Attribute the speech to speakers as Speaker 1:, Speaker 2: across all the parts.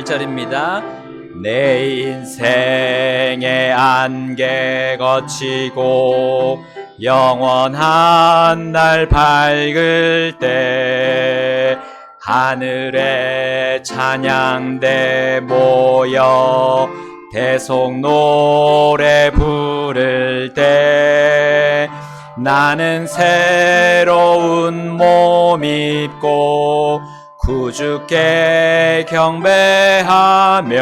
Speaker 1: 1절입니다. 내 인생의 안개 거치고 영원한 날 밝을 때 하늘에 찬양대 모여 대속 노래 부를 때 나는 새로운 몸 입고 구주께 경배하며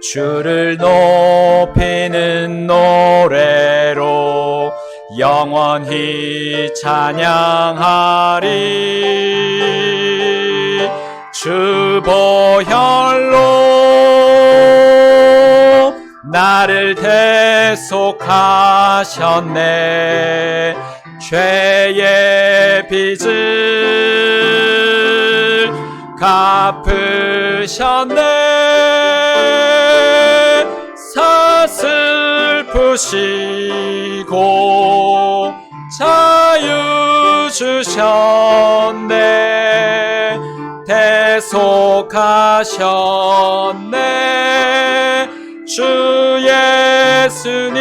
Speaker 1: 주를 높이는 노래로 영원히 찬양하리. 주 보혈로 나를 대속하셨네. 죄의 빚을 갚으셨네. 사슬 푸시고 자유 주셨네. 대속하셨네. 주 예수님.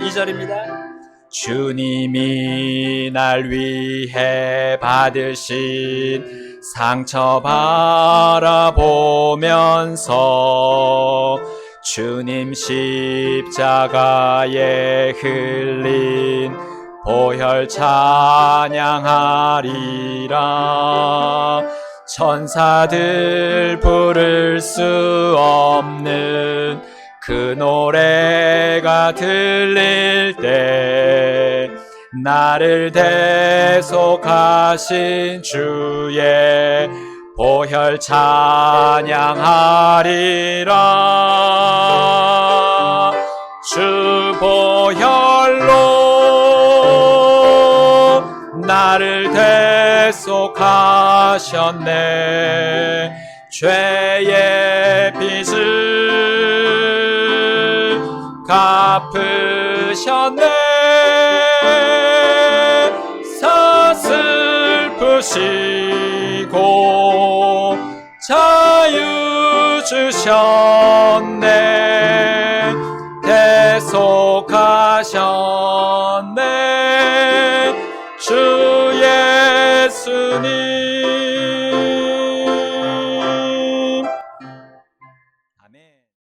Speaker 1: 이절입니다 주님이 날 위해 받으신 상처 바라보면서 주님 십자가에 흘린 보혈 찬양하리라. 천사들 부를 수 없는 그 노래가 들릴 때 나를 대속하신 주의 보혈 찬양하리라. 주 보혈로 나를 대속하셨네. 죄의 빚을 갚으셨네 사슬 푸시고 자유 주셨네. 대속하셨네